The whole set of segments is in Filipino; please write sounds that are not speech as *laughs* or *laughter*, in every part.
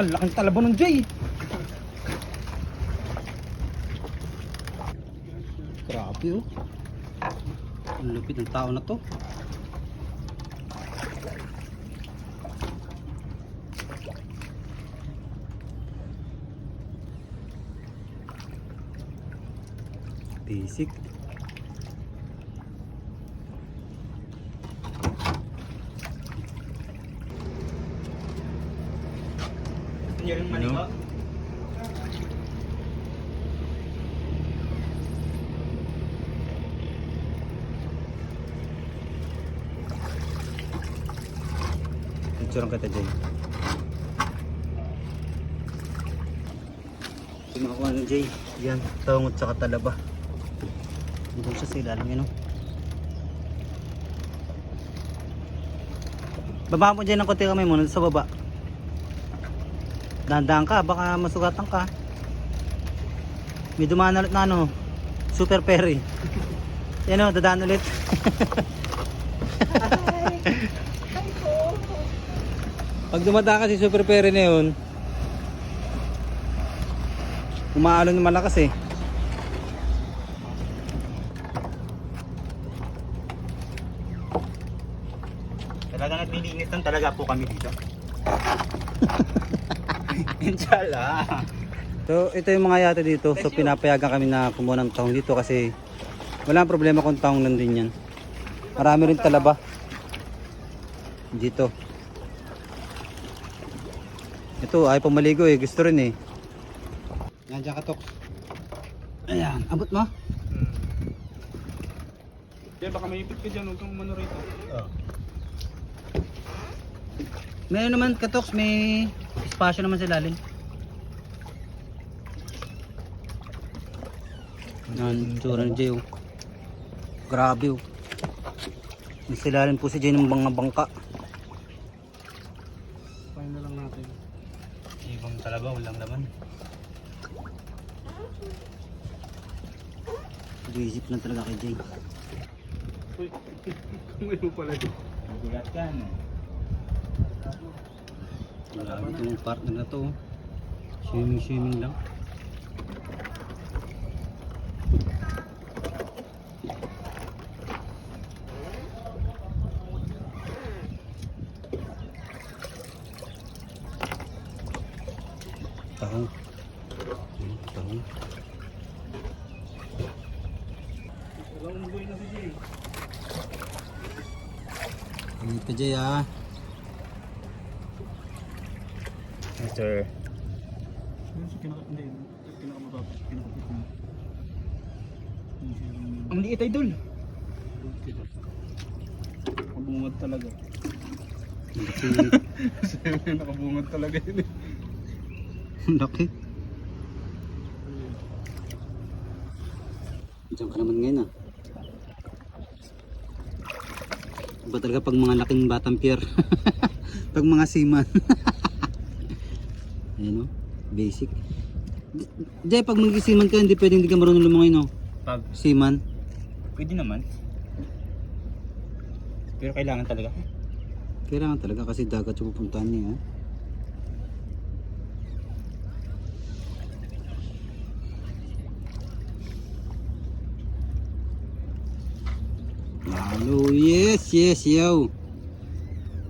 Ang laking talabo ng Jay. Grabe oh. Ang lupit ng tao na to. Basic. Yung Ano? maniko. Picturean kita dyan. Pinukuha ni Jay. Yan, taungot sa katalaba. Doon siya sa ilalim yun. Baba mo dyan ng konti kamay mo sa baba. Dahan-dahan ka, baka masugatan ka. May dumaan ulit na ano, super perry. Yan o, dadaan ulit. Pag dumadaan kasi super perry na yun, umaalon ng malakas eh. Talaga naglilinitan talaga po kami dito. *laughs* Inshallah. So ito yung mga yate dito. So pinapayagan kami na kumuha ng tahong dito kasi walang problema kung tahong nandun yan. Marami rin talaba. Dito. Ito ay pumaligo eh. Gusto rin eh. Yan dyan katok. Ayan. Abot mo? Kaya baka may ipit ka dyan, huwag kang umano rito. Meron naman katoks. May espasyo naman sa ilalim. Yan. Tsura ni Jay oh. Grabe oh. Nasa ilalim po si Jay ng mga bangka. Pahin na lang natin. Ibang talaga, walang laman. Isip lang talaga kay Jay. Uy, *laughs* may pala dito. Ka, no? Grabe itong partner na to. oh. Swimming swimming lang. Tahong. Hmm, Tahong. Walang umuwi na si Jay. Ingat ka Jay ah. Sir. Ano si kinaka... Hindi, kinakamatapos. Kinakapit mo. Yung siya yung- Ang liit ay dul. Nakabungad talaga. *laughs* Nakabungad talaga yun eh. Ang Laki. Diyan ka naman ngayon ah. Iba talaga pag mga laking batang pier. *laughs* pag mga seaman. *laughs* Ayan o. Basic. Jay, pag mag-seaman ka, hindi pwedeng hindi ka marunong lumangoy no? Pag, Seaman. pwede naman. Pero kailangan talaga. Kailangan talaga kasi dagat yung pupuntahan niya. Oh. Lalo, yes, yes, yo.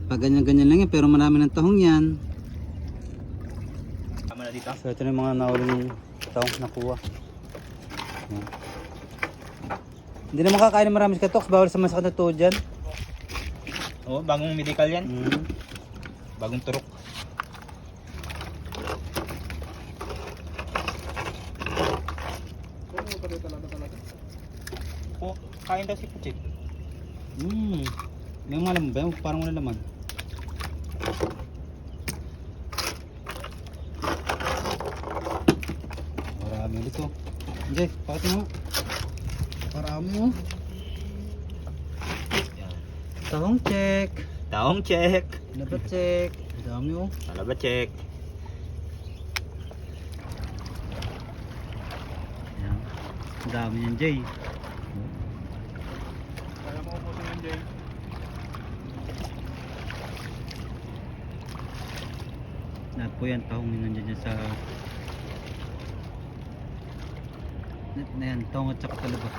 Pag ganyan-ganyan lang yan, pero marami ng tahong yan. Dito. So ito na yung mga nauling tahong nakuha. Yan. Hindi na makakain ng marami katoks, bawal sa masakit na tuhod dyan. Oo, bagong medical yan. Mm. Bagong turok. Oo, kain daw si Puchik. Mm. May mga laman ba? Parang wala laman. Oh. Jay, pakit mo. Marami oh. Tahong check. Taong check. Dapat check. Dami oh. Talaba check. Yan. Ang Dami yan Jay. Kaya ko ubusin yan, Jay. Lahat po yan, tahong yun nandiyan dyan sa... na yan, tahong at saka talaba.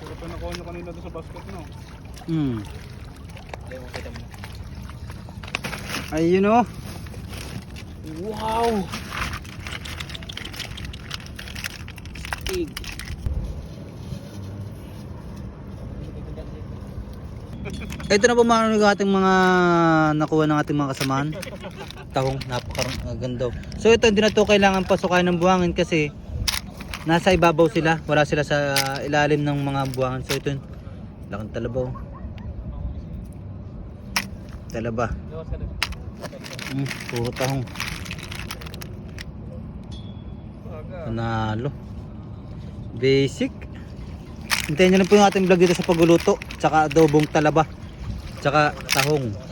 Pero pa nakuha nyo kanina doon sa basket, no? Hmm. Hindi mo kita mo. Ayun oh. Wow! Big. Ito na po mga yung ating mga nakuha ng ating mga kasamahan. Tahong napakaganda. So ito hindi na to kailangan pasukan ng buhangin kasi nasa ibabaw sila. Wala sila sa ilalim ng mga buhangin. So ito laking talabaw. Talaba. Mm, puro tahong. Panalo. Basic. Hintayin nyo lang po yung ating vlog dito sa pagluluto. Tsaka adobong talaba. Tsaka tahong.